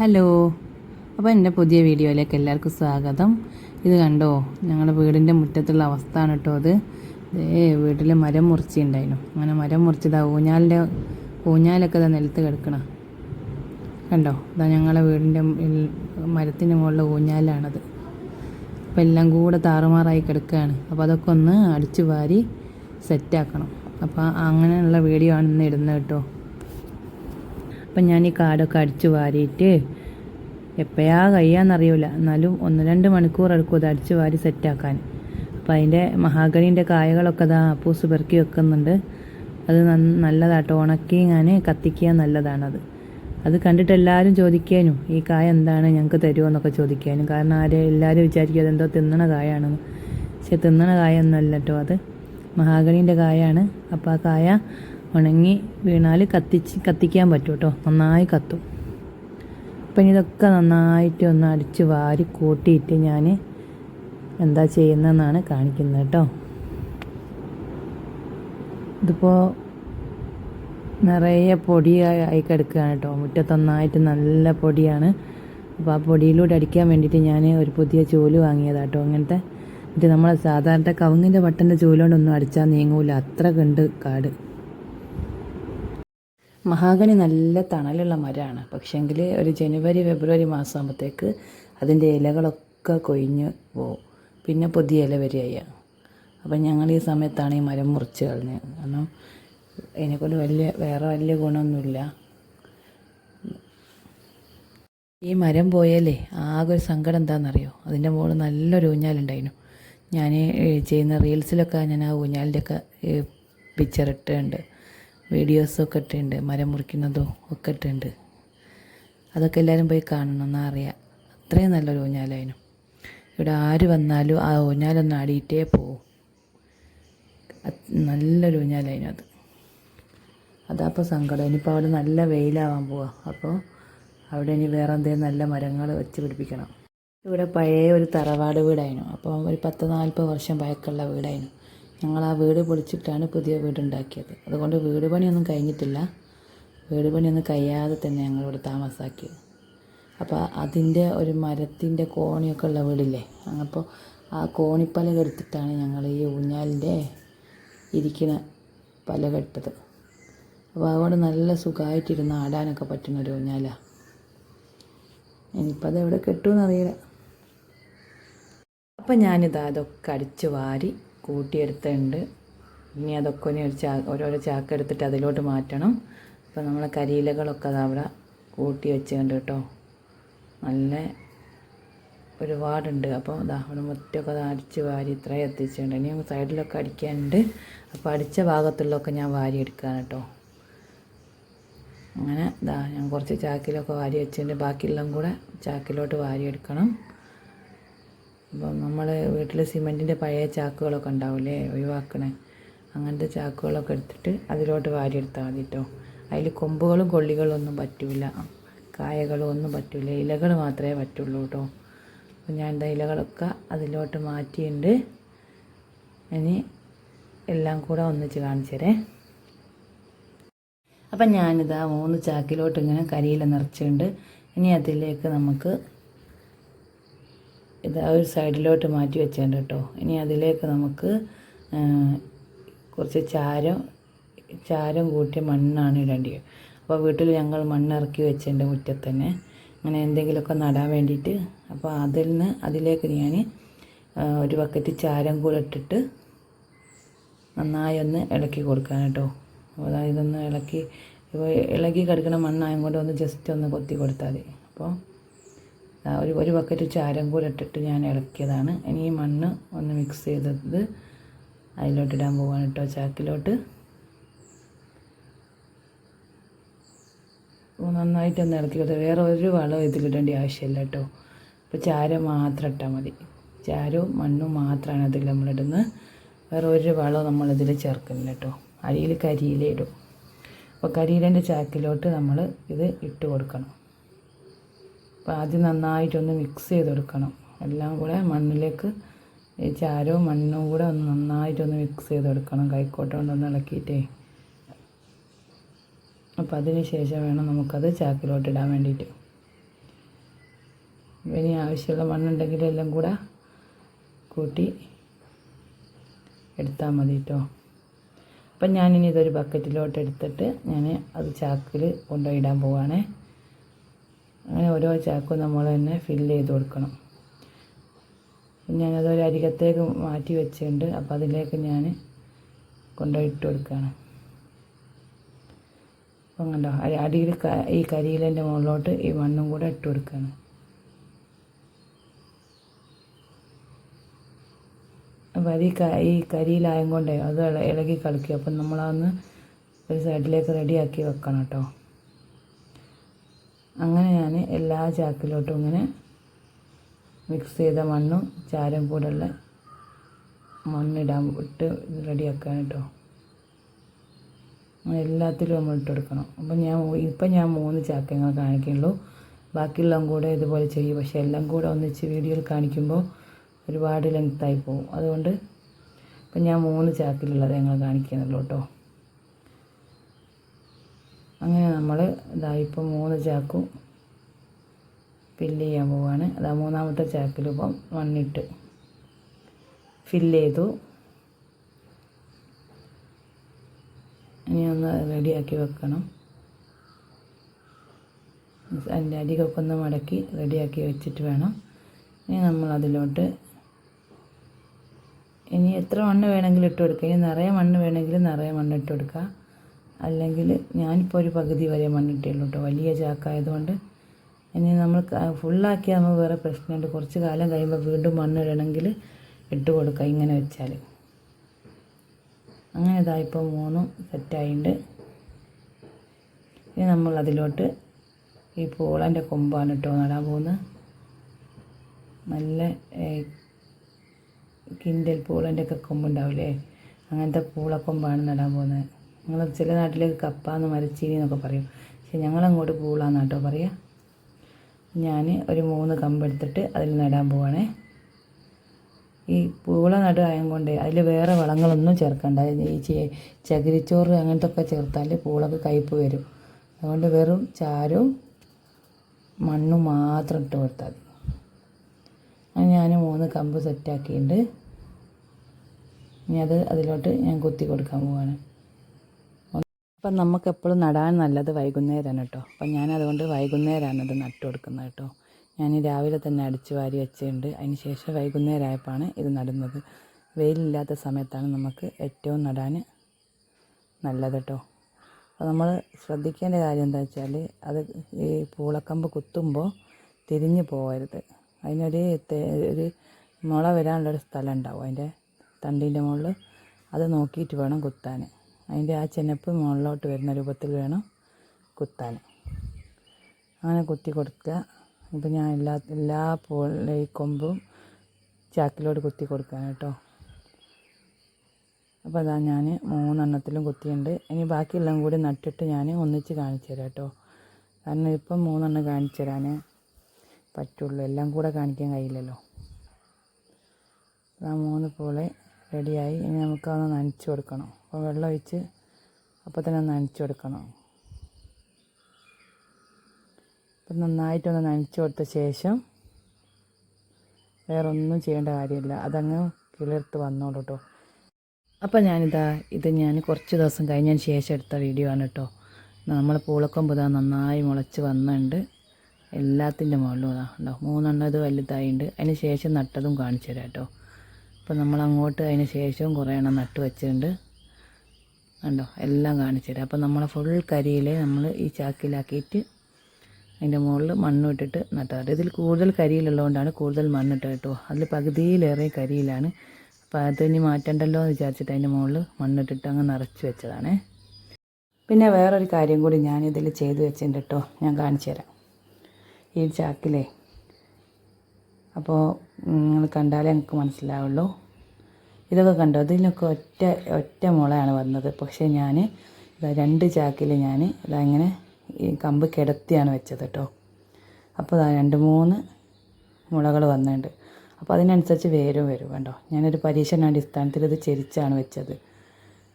Hello. അപ്പോൾ എന്റെ പുതിയ വീഡിയോയിലേക്ക് എല്ലാവർക്കും സ്വാഗതം. ഇത് കണ്ടോ? ഞങ്ങളുടെ വീടിന്റെ മുറ്റത്തുള്ള അവസ്ഥയാണ് കേട്ടോ അത്. ഏ വീട്ടിൽ മരം മുറിച്ചിട്ടുണ്ടായിരുന്നു അങ്ങനെ മരം മുറിച്ചതാ ഊഞ്ഞാലിന്റെ ഊഞ്ഞാലൊക്കെ ഇതാ നിലത്ത് കിടക്കണം. കണ്ടോ? ഇതാ ഞങ്ങളുടെ വീടിന്റെ മരത്തിന്റെ മുകളിൽ ഊഞ്ഞാലാണത്. അപ്പോൾ എല്ലാം കൂടെ താറുമാറായി കിടക്കുകയാണ് അപ്പോൾ അതൊക്കെ ഒന്ന് അടിച്ചു വാരി സെറ്റാക്കണം. അപ്പോൾ അങ്ങനെയുള്ള വീഡിയോ ആണ് ഇന്ന് ഇടുന്നത് കേട്ടോ അപ്പം ഞാൻ ഈ കാടൊക്കെ അടിച്ചു വാരിയിട്ട് എപ്പോഴാ കഴിയാന്നറിയില്ല എന്നാലും ഒന്ന് രണ്ട് മണിക്കൂർ എടുക്കും അത് അടിച്ചു വാരി സെറ്റാക്കാൻ. അപ്പം അതിന്റെ മഹാഗണീന്റെ കായകളൊക്കെ അതാ അപ്പൂസ് പെറുക്കി വെക്കുന്നുണ്ട്. അത് നല്ലതാട്ടോ. ഉണക്കി ഞാൻ കത്തിക്കുക നല്ലതാണത്. അത് കണ്ടിട്ട് എല്ലാവരും ചോദിക്കാനും ഈ കായ എന്താണ് ഞങ്ങൾക്ക് തരുമോ എന്നൊക്കെ ചോദിക്കാനും. കാരണം ആരെ എല്ലാവരും വിചാരിക്കും അതെന്തോ തിന്നണ കായാണെന്ന്. പക്ഷെ തിന്നണ കായ ഒന്നുമല്ല അത്. മഹാഗണീന്റെ കായാണ്. അപ്പോൾ ആ കായ ഉണങ്ങി വീണാൽ കത്തിച്ച് കത്തിക്കാൻ പറ്റും കേട്ടോ നന്നായി കത്തും. അപ്പം ഇനി ഇതൊക്കെ നന്നായിട്ട് ഒന്ന് അടിച്ച് വാരി കൂട്ടിയിട്ട് ഞാൻ എന്താ ചെയ്യുന്നതെന്നാണ് കാണിക്കുന്നത് കേട്ടോ ഇതിപ്പോൾ നിറയെ പൊടി ആയി കിടക്കുകയാണ് കേട്ടോ മുറ്റത്ത് നന്നായിട്ട് നല്ല പൊടിയാണ്. അപ്പോൾ ആ പൊടിയിലൂടെ അടിക്കാൻ വേണ്ടിയിട്ട് ഞാൻ ഒരു പുതിയ ചൂൽ വാങ്ങിയതാണ് കേട്ടോ അങ്ങനത്തെ എന്നിട്ട് നമ്മളെ സാധാരണ കവുങ്ങിന്റെ വട്ടന്റെ ചൂലുകൊണ്ടൊന്നും അടിച്ചാൽ നീങ്ങൂല. അത്ര കണ്ട് കാട്. മഹാഗണി നല്ല തണലുള്ള മരമാണ്. പക്ഷേങ്കിൽ ഒരു ജനുവരി ഫെബ്രുവരി മാസം ആകുമ്പോഴത്തേക്ക് അതിന്റെ ഇലകളൊക്കെ കൊഴിഞ്ഞ് പോവും. പിന്നെ പുതിയ ഇല വരികയ്യ അപ്പം ഞങ്ങൾ ഈ സമയത്താണ് ഈ മരം മുറിച്ച് കളഞ്ഞത് കാരണം അതിനെക്കൊണ്ട് വലിയ വേറെ വലിയ ഗുണമൊന്നുമില്ല. ഈ മരം പോയാലേ ആകെ ഒരു സങ്കടം എന്താണെന്നറിയോ അതിന്റെ മുകളിൽ നല്ലൊരു ഊഞ്ഞാലുണ്ടായിരുന്നു. ഞാൻ ചെയ്യുന്ന റീൽസിലൊക്കെ ഞാൻ ആ ഊഞ്ഞാലിന്റെയൊക്കെ പിക്ചർ ഇട്ടിട്ടുണ്ട്. വീഡിയോസൊക്കെ ഇട്ടുണ്ട് മരം മുറിക്കുന്നതും ഒക്കെ ഇട്ടുണ്ട് അതൊക്കെ എല്ലാവരും പോയി കാണണം എന്നാൽ അറിയാം. അത്രയും നല്ലൊരു ഊഞ്ഞാലായിരുന്നു. ഇവിടെ ആര് വന്നാലും ആ ഊഞ്ഞാലൊന്ന് ആടിയിട്ടേ പോവും നല്ലൊരു ഊഞ്ഞാലായിരുന്നു അത്. അതപ്പോൾ സങ്കടം. ഇനിയിപ്പോൾ അവിടെ നല്ല വെയിലാവാൻ പോവാ. അപ്പോൾ അവിടെ ഇനി വേറെ എന്തെങ്കിലും നല്ല മരങ്ങൾ വെച്ച് പിടിപ്പിക്കണം. ഇവിടെ പഴയ ഒരു തറവാട് വീടായിരുന്നു. അപ്പോൾ ഒരു പത്ത് നാൽപ്പത് വർഷം പഴക്കമുള്ള വീടായിരുന്നു. ഞങ്ങൾ ആ വീട് പൊളിച്ചിട്ടാണ് പുതിയ വീട് ഉണ്ടാക്കിയത് അതുകൊണ്ട് വീട് പണിയൊന്നും കഴിഞ്ഞിട്ടില്ല. വീട് പണിയൊന്നും കഴിയാതെ തന്നെ ഞങ്ങൾ ഞങ്ങളിവിടെ താമസാക്കിയത്. അപ്പോൾ അതിന്റെ ഒരു മരത്തിന്റെ കോണിയൊക്കെ ഉള്ള വീടില്ലേ? അപ്പോൾ ആ കോണിപ്പലക എടുത്തിട്ടാണ് ഞങ്ങൾ ഈ ഊഞ്ഞാലിന്റെ ഇരിക്കുന്ന പലക ഇട്ടത് അപ്പോൾ അതുകൊണ്ട് നല്ല സുഖമായിട്ടിരുന്ന് ആടാനൊക്കെ പറ്റുന്ന ഒരു ഊഞ്ഞാലാണ് ഇനിയിപ്പോൾ അത് എവിടെ കെട്ടുമെന്നറിയില്ല അപ്പം ഞാനിതാ അതൊക്കെ അടിച്ചു വാരി കൂട്ടിയെടുത്തിട്ടുണ്ട്. ഇനി അതൊക്കെ ഒരു ചാ ഓരോരോ ചാക്ക് എടുത്തിട്ട് അതിലോട്ട് മാറ്റണം. അപ്പോൾ നമ്മൾ കരിയിലകളൊക്കെ അത് അവിടെ കൂട്ടി വെച്ചുകൊണ്ട് കേട്ടോ. നല്ല ഒരുപാടുണ്ട്. അപ്പോൾ ദാ അവിടെ മുറ്റമൊക്കെ അത് അടിച്ച് വാരി ഇത്രയും എത്തിച്ചിട്ടുണ്ട്. ഇനി സൈഡിലൊക്കെ അടിക്കാനുണ്ട്. അപ്പോൾ അടിച്ച ഭാഗത്തുള്ളതൊക്കെ ഞാൻ വാരി എടുക്കുകയാണ് കേട്ടോ. അങ്ങനെ ഇതാ ഞാൻ കുറച്ച് ചാക്കിലൊക്കെ വാരി വെച്ചിട്ടുണ്ട്. ബാക്കിയെല്ലാം കൂടെ ചാക്കിലോട്ട് വാരി എടുക്കണം. അപ്പം നമ്മൾ വീട്ടിൽ സിമെന്റിന്റെ പഴയ ചാക്കുകളൊക്കെ ഉണ്ടാവില്ലേ ഒഴിവാക്കണേ. അങ്ങനത്തെ ചാക്കുകളൊക്കെ എടുത്തിട്ട് അതിലോട്ട് വാരി എടുത്താൽ മതി കേട്ടോ അതിൽ കൊമ്പുകളും കൊള്ളികളും ഒന്നും പറ്റില്ല കായകളും ഒന്നും പറ്റില്ല ഇലകൾ മാത്രമേ പറ്റുള്ളൂ കേട്ടോ അപ്പം ഞാൻ എന്താ ഇലകളൊക്കെ അതിലോട്ട് മാറ്റിയിട്ടുണ്ട് ഇനി എല്ലാം കൂടെ ഒന്നിച്ച് കാണിച്ചു തരേ അപ്പം ഞാനിതാ മൂന്ന് ചാക്കിലോട്ട് ഇങ്ങനെ കരിയില നിറച്ചിട്ടുണ്ട്. ഇനി അതിലേക്ക് നമുക്ക് ഇത് ഒരു സൈഡിലോട്ട് മാറ്റി വെച്ചേണ്ട കേട്ടോ. ഇനി അതിലേക്ക് നമുക്ക് കുറച്ച് ചാരം ചാരം കൂട്ടിയ മണ്ണാണ് ഇടേണ്ടത് അപ്പോൾ വീട്ടിൽ ഞങ്ങൾ മണ്ണിറക്കി വെച്ചതിന്റെ മുറ്റത്ത് തന്നെ അങ്ങനെ എന്തെങ്കിലുമൊക്കെ നടാൻ വേണ്ടിയിട്ട്. അപ്പോൾ അതിൽ നിന്ന് അതിലേക്ക് ഞാൻ ഒരു ബക്കറ്റ് ചാരം കൂടെ ഇട്ടിട്ട് നന്നായി ഒന്ന് ഇളക്കി കൊടുക്കാൻ കേട്ടോ. അപ്പോൾ ഇതൊന്ന് ഇളക്കി ഇളകി കിടക്കുന്ന മണ്ണായത് കൊണ്ട് ഒന്ന് ജസ്റ്റ് ഒന്ന് കൊത്തി കൊടുത്താൽ മതി. അപ്പോൾ ഒരു ഒരു ബക്കറ്റ് ചാരം കൂടെ ഇട്ടിട്ട് ഞാൻ ഇളക്കിയതാണ്. ഇനി ഈ മണ്ണ് ഒന്ന് മിക്സ് ചെയ്തത് അതിലോട്ട് ഇടാൻ പോവാണ് കേട്ടോ ചാക്കിലോട്ട്. നന്നായിട്ടൊന്ന് ഇളക്കി കൊടുത്തു വേറെ ഒരു വളവും ഇതിലിടേണ്ട ആവശ്യമില്ല കേട്ടോ. ഇപ്പോൾ ചാരം മാത്രം ഇട്ടാൽ മതി. ചാരവും മണ്ണും മാത്രമാണ് അതിൽ നമ്മളിടുന്നത് വേറെ ഒരു വളവും നമ്മളിതിൽ ചേർക്കുന്നില്ല കേട്ടോ. അരിയിൽ കരിയില ഇടും. അപ്പോൾ കരിയിലേന്റെ ചാക്കിലോട്ട് നമ്മൾ ഇത് ഇട്ട് കൊടുക്കണം. അപ്പോൾ ആദ്യം നന്നായിട്ടൊന്ന് മിക്സ് ചെയ്തെടുക്കണം. എല്ലാം കൂടെ മണ്ണിലേക്ക് ഈ ചാരവും മണ്ണും കൂടെ ഒന്ന് നന്നായിട്ടൊന്ന് മിക്സ് ചെയ്തെടുക്കണം. കൈക്കോട്ട കൊണ്ടൊന്ന് ഇളക്കിയിട്ടേ. അപ്പോൾ അതിന് ശേഷം വേണം നമുക്കത് ചാക്കിലോട്ട് ഇടാൻ വേണ്ടിയിട്ട്. ഇനി ആവശ്യമുള്ള മണ്ണുണ്ടെങ്കിൽ എല്ലാം കൂടെ കൂട്ടി എടുത്താൽ മതി കേട്ടോ അപ്പം ഞാനിനി ഇതൊരു ബക്കറ്റിലോട്ട് എടുത്തിട്ട് ഞാൻ അത് ചാക്കിൽ കൊണ്ടുപോയി ഇടാൻ അങ്ങനെ ഓരോ ചാക്കും നമ്മൾ തന്നെ ഫില്ല് ചെയ്ത് കൊടുക്കണം. ഞാനതൊരു അരികത്തേക്ക് മാറ്റി വെച്ചിട്ടുണ്ട്. അപ്പോൾ അതിലേക്ക് ഞാൻ കൊണ്ടുപോയി ഇട്ട് കൊടുക്കുകയാണ്. അപ്പം കണ്ടോ? അടിയിൽ ഈ കരിയിലെന്റെ മുകളിലോട്ട് ഈ മണ്ണും കൂടെ ഇട്ട് കൊടുക്കുകയാണ്. അപ്പോൾ അത് ഈ ക ഈ കരിയിലായം കൊണ്ടേ അത് ഇള- ഇളകി കളിക്കും. അപ്പം നമ്മളതൊന്ന് ഒരു സൈഡിലേക്ക് റെഡിയാക്കി വെക്കണം കേട്ടോ. അങ്ങനെ ഞാൻ എല്ലാ ചാക്കിലോട്ടും ഇങ്ങനെ മിക്സ് ചെയ്ത മണ്ണും ചാരം കൂടെയുള്ള മണ്ണിടാൻ ഇട്ട് റെഡിയാക്കാൻ കേട്ടോ എല്ലാത്തിലും നമ്മൾ ഇട്ട് കൊടുക്കണം. അപ്പം ഞാൻ ഇപ്പം ഞാൻ മൂന്ന് ചാക്കങ്ങൾ കാണിക്കുള്ളൂ ബാക്കിയുള്ളതും കൂടെ ഇതുപോലെ ചെയ്യും. പക്ഷേ എല്ലാം കൂടെ ഒന്നിച്ച് വീഡിയോയിൽ കാണിക്കുമ്പോൾ ഒരുപാട് ലെങ്ത്തായി പോകും അതുകൊണ്ട് ഇപ്പം ഞാൻ മൂന്ന് ചാക്കിലുള്ളത് ഞങ്ങൾ കാണിക്കുന്നുള്ളൂ കേട്ടോ അങ്ങനെ നമ്മൾ ഇതാ ഇപ്പം മൂന്ന് ചാക്കും ഫില്ല് ചെയ്യാൻ പോവുകയാണ് അതാ മൂന്നാമത്തെ ചാക്കിൽ ഇപ്പം മണ്ണിട്ട് ഫില്ല് ചെയ്തു. ഇനി ഒന്ന് റെഡിയാക്കി വെക്കണം. അതിന്റെ അരികൊക്കെ ഒന്ന് മടക്കി റെഡിയാക്കി വെച്ചിട്ട് വേണം. ഇനി നമ്മൾ അതിലോട്ട് ഇനി എത്ര മണ്ണ് വേണമെങ്കിലും ഇട്ട് കൊടുക്കുക ഇനി നിറയെ മണ്ണ് വേണമെങ്കിൽ നിറയെ മണ്ണ് ഇട്ട് കൊടുക്കുക അല്ലെങ്കിൽ ഞാനിപ്പോൾ ഒരു പകുതി വരെ മണ്ണിട്ടുള്ളൂ കേട്ടോ. വലിയ ചാക്കായതുകൊണ്ട് ഇനി നമ്മൾ ഫുള്ളാക്കിയാൽ നമുക്ക് വേറെ പ്രശ്നമുണ്ട് കുറച്ച് കാലം കഴിയുമ്പോൾ വീണ്ടും മണ്ണ് ഇടണമെങ്കിൽ ഇട്ട് കൊടുക്കുക ഇങ്ങനെ വെച്ചാൽ അങ്ങനെ ഇതാ ഇപ്പോൾ മൂന്നും സെറ്റായിട്ടുണ്ട് ഇനി നമ്മൾ അതിലോട്ട് ഈ പൂളന്റെ കൊമ്പാണ് കേട്ടോ നടാൻ പോകുന്നത്. നല്ല കിൻഡൽ പൂളന്റെ ഒക്കെ കൊമ്പുണ്ടാവില്ലേ? അങ്ങനത്തെ പൂളക്കൊമ്പാണ് നടാൻ പോകുന്നത്. നിങ്ങൾ ചില നാട്ടിലേക്ക് കപ്പാന്ന് മരച്ചീനി എന്നൊക്കെ പറയും. പക്ഷെ ഞങ്ങളങ്ങോട്ട് പൂളാന്ന് കേട്ടോ പറയുക ഞാൻ ഒരു മൂന്ന് കമ്പെടുത്തിട്ട് അതിൽ നടാൻ പോവാണേ. ഈ പൂള നടുകയും കൊണ്ട് അതിൽ വേറെ വളങ്ങളൊന്നും ചേർക്കണ്ട. ഈ ചകിരിച്ചോറ് അങ്ങനത്തെ ഒക്കെ ചേർത്താൽ പൂളക്ക് കയ്പ്പ് വരും. അതുകൊണ്ട് വെറും ചാരവും മണ്ണും മാത്രം ഇട്ട് കൊടുത്താൽ മതി. ഞാൻ മൂന്ന് കമ്പ് സെറ്റാക്കിയിട്ടുണ്ട് ഇനി അത് അതിലോട്ട് ഞാൻ കുത്തി കൊടുക്കാൻ പോവാണ്. അപ്പം നമുക്കെപ്പോഴും നടാൻ നല്ലത് വൈകുന്നേരമാണ് കേട്ടോ. അപ്പം ഞാൻ അതുകൊണ്ട് വൈകുന്നേരമാണ് ഇത് നട്ടു കൊടുക്കുന്നത് കേട്ടോ. ഞാൻ രാവിലെ തന്നെ അടിച്ചു വാരി വെച്ചിട്ടുണ്ട്. അതിന് ശേഷം വൈകുന്നേരമായപ്പോഴാണ് ഇത് നടുന്നത്. വെയിലില്ലാത്ത സമയത്താണ് നമുക്ക് ഏറ്റവും നടാൻ നല്ലത് കേട്ടോ. അപ്പോൾ നമ്മൾ ശ്രദ്ധിക്കേണ്ട കാര്യം എന്താ വെച്ചാൽ അത് ഈ പൂളക്കമ്പ് കുത്തുമ്പോൾ തിരിഞ്ഞു പോകരുത്. അതിനൊരു ഒരു മുള വരാനുള്ളൊരു സ്ഥലം ഉണ്ടാവും. അതിന്റെ തണ്ടിന്റെ മുകളിൽ അത് നോക്കിയിട്ട് വേണം കുത്താൻ. അതിന്റെ ആ ചെനപ്പ് മുകളിലോട്ട് വരുന്ന രൂപത്തിൽ വേണം കുത്താൻ. അങ്ങനെ കുത്തി കൊടുക്കുക. ഇപ്പം ഞാൻ എല്ലാ എല്ലാ പോലെ ഈ കൊമ്പും ചാക്കിലോട് കുത്തി കൊടുക്കാൻ കേട്ടോ. അപ്പോൾ അതാ ഞാൻ മൂന്നെണ്ണത്തിലും കുത്തിയുണ്ട് ഇനി ബാക്കിയെല്ലാം കൂടി നട്ടിട്ട് ഞാൻ ഒന്നിച്ച് കാണിച്ചു തരാം കേട്ടോ. കാരണം ഇപ്പം മൂന്നെണ്ണം കാണിച്ചു തരാൻ പറ്റുള്ളൂ. എല്ലാം കൂടെ കാണിക്കാൻ കഴിയില്ലല്ലോ. ആ മൂന്ന് പോലെ റെഡിയായി ഇനി നമുക്കതൊന്ന് നനച്ച് കൊടുക്കണം. അപ്പോൾ വെള്ളം ഒഴിച്ച് അപ്പോൾ തന്നെ ഒന്ന് നനച്ചു കൊടുക്കണം. അപ്പം നന്നായിട്ടൊന്ന് നനച്ചു കൊടുത്ത ശേഷം വേറെ ഒന്നും ചെയ്യേണ്ട കാര്യമില്ല. അതങ്ങ് കിളിർത്ത് വന്നോളൂ കേട്ടോ അപ്പം ഞാനിതാ ഇത് ഞാൻ കുറച്ച് ദിവസം കഴിഞ്ഞതിന് ശേഷം എടുത്ത വീഡിയോ ആണ് കേട്ടോ നമ്മൾ പൂളക്കൊമ്പ് ഇതാ നന്നായി മുളച്ച് വന്നിട്ടുണ്ട്. എല്ലാത്തിന്റെ മുകളിലും അതാ ഉണ്ടോ മൂന്നെണ്ണം ഇത് വലുതായിട്ടുണ്ട് അതിന് ശേഷം നട്ടതും കാണിച്ചു തരാം കേട്ടോ അപ്പം നമ്മൾ അങ്ങോട്ട് അതിന് ശേഷവും കുറേ എണ്ണം നട്ട് വെച്ചിട്ടുണ്ട്. കണ്ടോ? എല്ലാം കാണിച്ചു തരാം. അപ്പം നമ്മളെ ഫുൾ കരിയിൽ നമ്മൾ ഈ ചാക്കിലാക്കിയിട്ട് അതിന്റെ മുകളിൽ മണ്ണ് ഇട്ടിട്ട് നട്ടാറ് ഇതിൽ കൂടുതൽ കരിയിലുള്ളതുകൊണ്ടാണ് കൂടുതൽ മണ്ണിട്ട് കേട്ടോ. അതിൽ പകുതിയിലേറെ കരിയിലാണ്. അപ്പോൾ അത് ഇനി മാറ്റണ്ടല്ലോ എന്ന് വിചാരിച്ചിട്ട് അതിന്റെ മുകളിൽ മണ്ണിട്ടിട്ട് അങ്ങ് നിറച്ച് വെച്ചതാണ്. പിന്നെ വേറൊരു കാര്യം കൂടി ഞാനിതിൽ ചെയ്ത് വെച്ചിട്ടുണ്ട് കേട്ടോ. ഞാൻ കാണിച്ചു തരാം. ഈ ചാക്കിലേ. അപ്പോൾ നിങ്ങൾ കണ്ടാലേ എനിക്ക് മനസ്സിലാവുള്ളൂ. ഇതൊക്കെ കണ്ടോ. ഇതിനൊക്കെ ഒറ്റ ഒറ്റ മുളയാണ് വന്നത്. പക്ഷേ ഞാൻ ഇതാ രണ്ട് ചാക്കിൽ ഞാൻ ഇതാ ഇങ്ങനെ ഈ കമ്പ് കിടത്തിയാണ് വെച്ചത് കേട്ടോ അപ്പോൾ ഇതാ രണ്ട് മൂന്ന് മുളകൾ വന്നിട്ടുണ്ട് അപ്പോൾ അതിനനുസരിച്ച് വേരും വരും കണ്ടോ. ഞാനൊരു പരീക്ഷണാടിസ്ഥാനത്തിൽ ഇത് ചെരിച്ചാണ് വെച്ചത്.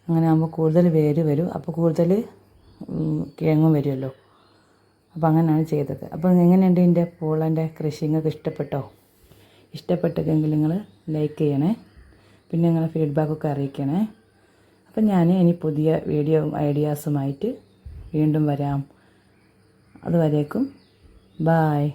അങ്ങനെ ആകുമ്പോൾ കൂടുതൽ വേര് വരും. അപ്പോൾ കൂടുതൽ കിഴങ്ങും വരുമല്ലോ അപ്പോൾ അങ്ങനെയാണ് ചെയ്തത്. അപ്പോൾ എങ്ങനെയുണ്ട് എന്റെ പൂളന്റെ കൃഷി നിങ്ങൾക്ക് ഇഷ്ടപ്പെട്ടോ? ഇഷ്ടപ്പെട്ടെങ്കിൽ നിങ്ങൾ ലൈക്ക് ചെയ്യണേ. പിന്നെ നിങ്ങളെ ഫീഡ്ബാക്കൊക്കെ അറിയിക്കണേ. അപ്പം ഞാൻ ഇനി പുതിയ വീഡിയോ ഐഡിയാസുമായിട്ട് വീണ്ടും വരാം. അതുവരേക്കും ബായ്